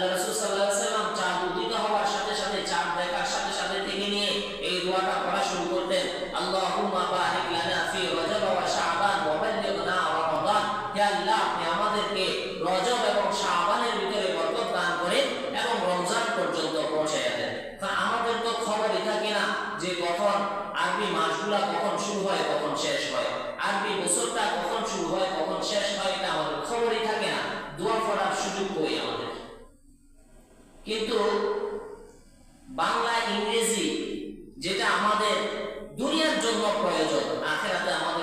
আল্লাহ রাসূল সাল্লাল্লাহু আলাইহি সাল্লাম চাঁদ উদিত হওয়ার সাথে সাথে, চাঁদ দেখার সাথে সাথে থেকে নিয়ে এই দোয়াটা পড়া শুরু করতেন। আল্লাহুম্মা বারিক লানা ফি রজব ওয়া শাবান ওয়া বাল্লিগনা রমাদান। হে আল্লাহ, আপনি আমাদেরকে রজব এবং শাবানের ভিতরে বরকত দান করে এবং রমজান পর্যন্ত পৌঁছায় দেন। কারণ আমাদের তো খবরই থাকে না যে কখন আরবি মাসগুলা কখন শুরু হয়, কখন শেষ হয়। আরবি বছরটা কখন শুরু হয়, কখন শেষ হয়, এটা আমাদের খবরই থাকে না। দোয়া পড়ার সুযোগ কই আমাদের? কিন্তু বাংলা ইংরেজি যেটা আমাদের দুনিয়ার জন্য প্রয়োজন আখেরাতে আমাদের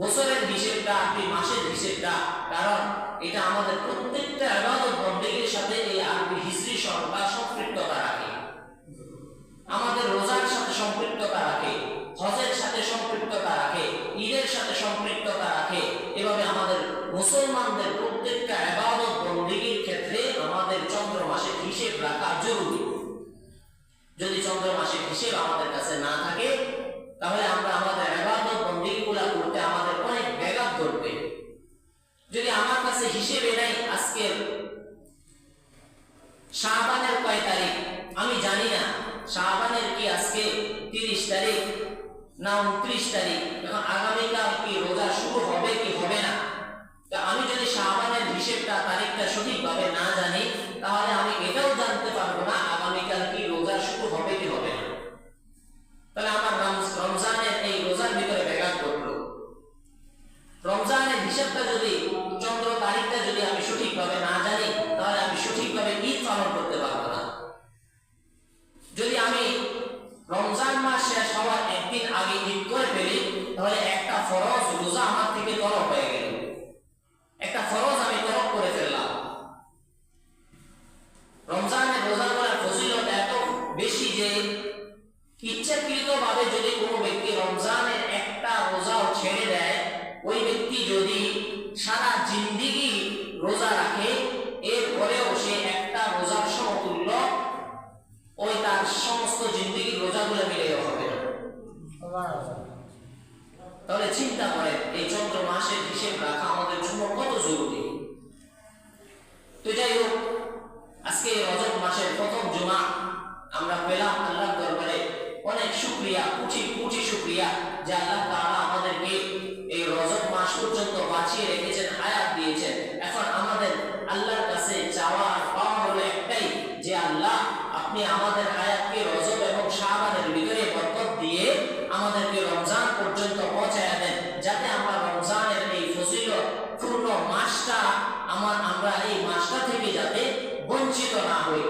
বছরের হিসেবটা, আপনি মাসের হিসেবটা, কারণ এটা আমাদের প্রত্যেকটা আবাদত বন্দেগীর সাথে এই আরবি হিজরি সংখ্যা সম্পৃক্ততা রাখে। আমাদের রোজার সাথে সম্পৃক্ততা রাখে, হজের সাথে সম্পৃক্ততা রাখে, ঈদের সাথে সম্পৃক্ততা রাখে, এভাবে আমাদের মুসলমানদের শাহবানের কি আজকে তিরিশ তারিখ? না, উনত্রিশ তারিখ। এখন আগামীকাল কি রোজা শুরু হবে কি হবে না? তা আমি যদি শাহবানের হিসেবটা, তারিখটা সঠিকভাবে না জানি, তাহলে আমি এটাও জানতে পারব না আগামীকাল কি রোজা শুরু হবে কি হবে না। তাহলে আমার সমস্ত জিন্দিগির রোজাগুলো মিলে হবে। তাহলে চিন্তা করেন, এই চন্দ্র মাসের হিসেব রাখা আমাদের জন্য কত জরুরি? তো যাই হোক, আজকে রজব মাসের প্রথম জুমা আমরা পেলাম আল্লাহর দরবারে। অনেক শুকরিয়া, কোটি কোটি শুকরিয়া, যে আল্লাহ তাআলা আমাদেরকে এই রজব মাস পর্যন্ত বাঁচিয়ে রেখেছেন, হায়াত দিয়েছেন। এখন আমাদের আল্লাহর কাছে চাওয়ার পাওয়া হলো একটাই, যে আল্লাহ আপনি আমাদের আয়াতকে রজব এবং শাহবানের ভিতরে বরকত দিয়ে আমাদেরকে রমজান পর্যন্ত পৌঁছায় দেন, যাতে আমরা রমজানের এই ফজিলত পূর্ণ মাসটা আমার, আমরা এই মাসটা থেকে যাতে বঞ্চিত না হই।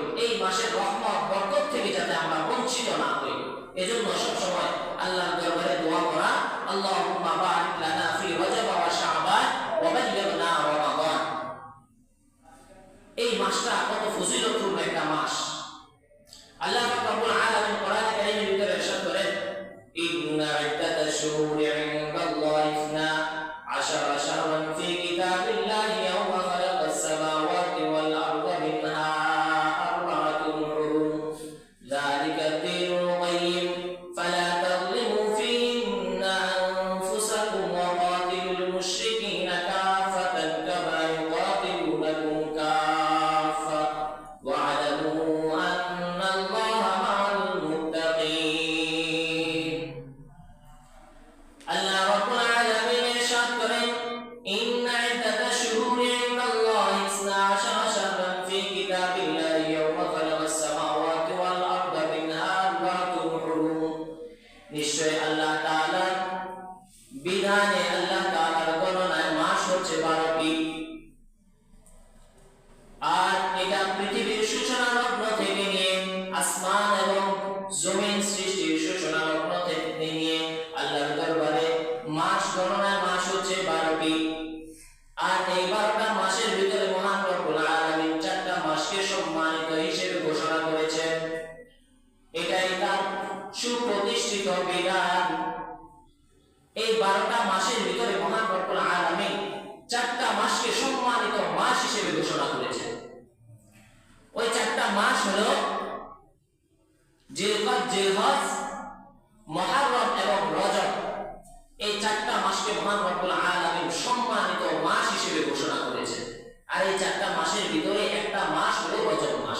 জমিন সৃষ্টির সূচনা লগ্ন থেকে নিয়ে আল্লাহর দরবারে মাস গণনায় মাস হচ্ছে বারোটি আর এই বারোটা মাসের ভিতরে মহান রব্বুল আলামিন চারটা মাসকে সম্মানিত হিসেবে ঘোষণা করেছেন। এটাই তার সুপ্রতিষ্ঠিত বিধান। এই বারোটা মাসের ভিতরে মহান রব্বুল আলামিন চারটা মাসকে সম্মানিত মাস হিসেবে ঘোষণা করেছেন। ওই চারটা মাস হলো এবং এই চারটা মাসকে সম্মানিত মাস হিসেবে ঘোষণা করেছেন। আর এই চারটা মাসের ভিতরে একটা মাস হলো মাস।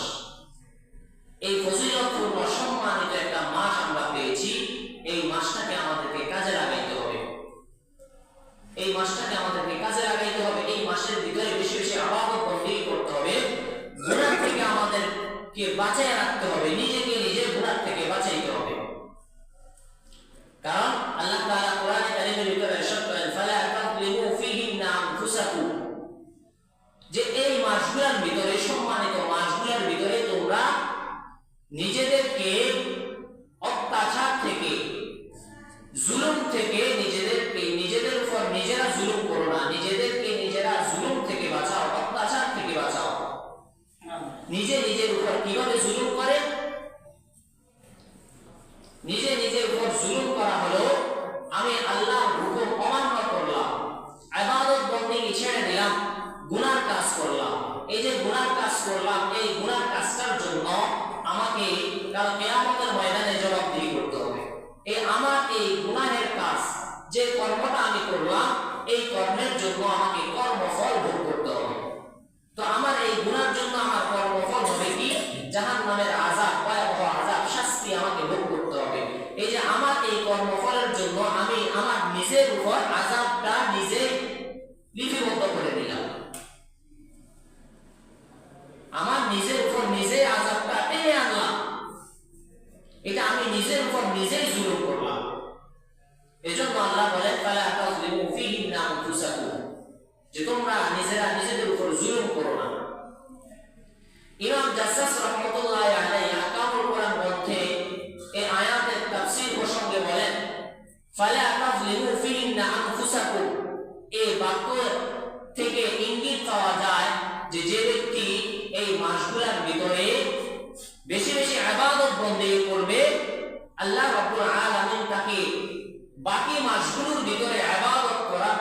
এই ফজিলতপূর্ণ, সম্মানিত একটা মাস আমরা পেয়েছি। এই মাসটাকে আমাদেরকে কাজে লাগাইতে হবে। এই মাসটাকে আমাদেরকে কাজে লাগাইতে হবে। এই মাসের ভিতরে বেশি বেশি আবাদত করতে হবে। থেকে আমাদেরকে বাঁচায় রাখতে হবে। নিজেকে নিজের থেকে বাঁচাইতে হবে। কারণ আল্লাহ তাআলা কোরআনে ভিতরে করেন, ফালা তাযলিমু নাম আনফুসাকুম। যে এই মাসগুলোর ভিতরে, সম্মানিত মাসগুলোর ভিতরে তোমরা নিজেদেরকে জাহান নামের আজাব ভয়াবহ আজাব শাস্তি আমাকে ভোগ করতে হবে। এই যে আমার এই কর্মফলের জন্য আমি আমার নিজের উপর আজাবটা নিজে লিপিবদ্ধ করে দিলাম আমার নিজের উপর নিজে আজাবটা টেনে আনলাম। এটা আমি নিজের উপর নিজেই জুলুম করলাম। এজন্য আল্লাহ বলেন, ফালা তাযলিমু ফীহিন্না আনফুসাকুম যে তোমরা নিজেরা নিজেদের উপর জুলুম করো না। ইমাম জাসসাস রাহমাতুল্লাহ ফালা তাযলিমু ফীহিন্না আনফুসাকুম এই বাক্য থেকে ইঙ্গিত পাওয়া যায় যে যে ব্যক্তি এই মাসগুলোর ভিতরে বেশি বেশি ইবাদত বন্দেগী করবে আল্লাহ রাব্বুল আলামিন তাকে বাকি মাসগুলোর ভিতরে ইবাদত করার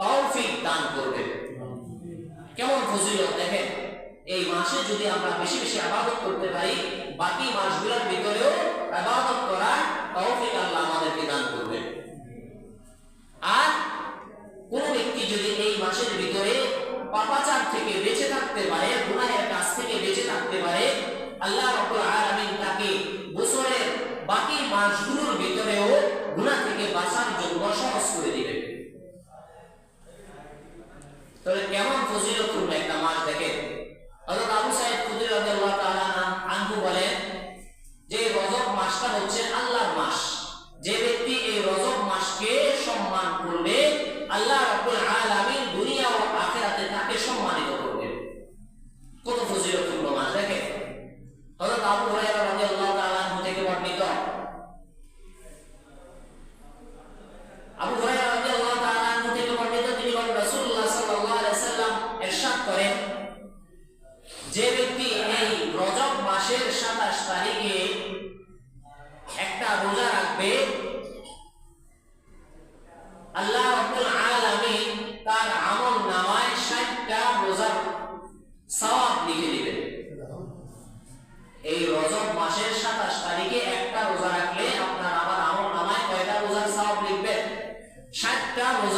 তৌফিক দান করবে কেমন ফজিলত দেখেন এই মাসে যদি আমরা বেশি বেশি আবাদত করতে পারি বাকি de manera Tá Estamos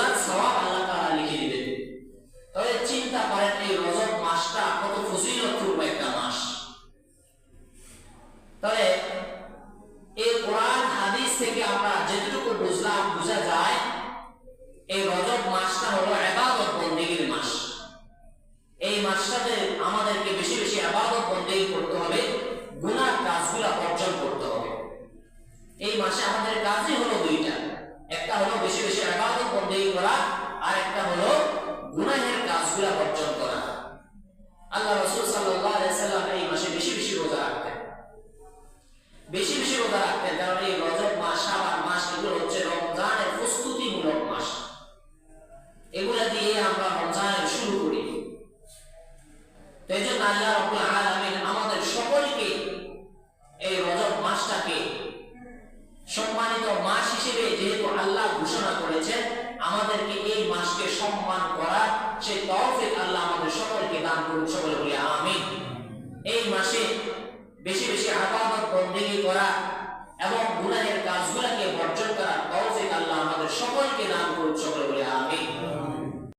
বেশি রোজা রাখতেন কারণ এই রজব মাস, শাবান মাস এগুলো হচ্ছে রমজানের প্রস্তুতিমূলক মাস। এগুলা দিয়ে আমরা রমজানের শুরু করি। তো আল্লাহ রব্বুল আলামিন আমাদের সকলকে এই রজব মাসটাকে সম্মানিত মাস হিসেবে যেহেতু আল্লাহ ঘোষণা করেছেন, আমাদেরকে এই মাসকে সম্মান করার সেই তৌফিক আল্লাহ আমাদের সকলকে দান করুন, সকলে বলি আমিন। এই মাসে বেশি বেশি আবাদত বন্দেগী করা এবং গুনাহের কাজগুলোকে বর্জন করার তৌফিক আল্লাহ আমাদের সকলকে দান করুন সকলে বলে আমিন।